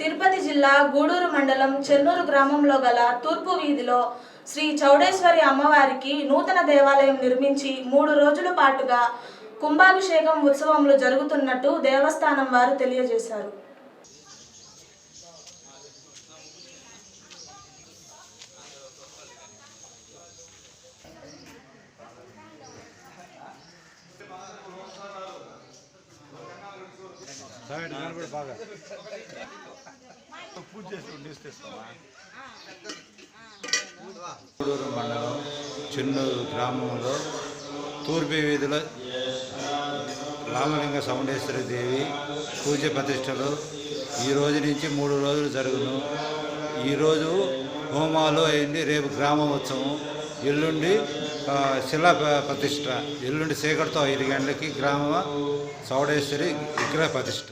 తిరుపతి జిల్లా గూడూరు మండలం చెన్నూరు గ్రామంలో గల తూర్పు వీధిలో శ్రీ చౌడేశ్వరి అమ్మవారికి నూతన దేవాలయం నిర్మించి మూడు రోజుల పాటుగా కుంభాభిషేకం ఉత్సవములు జరుగుతున్నట్టు దేవస్థానం వారు తెలియజేశారు. బాగా. కనబడి పూజ చేసి న్యూస్ మండలం చెన్నూరు గ్రామంలో తూర్పు వీధిలో రామలింగ సౌండేశ్వరి దేవి పూజ ప్రతిష్టలు ఈ రోజు నుంచి మూడు రోజులు జరుగును. ఈరోజు హోమాలు అయింది రేపు గ్రామోత్సవం. ఎల్లుండి శిలా ప్రతిష్ట. ఎల్లుండి చీకటితో ఐదు గంటలకి గ్రామ చౌడేశ్వరి విగ్రహ ప్రతిష్ట.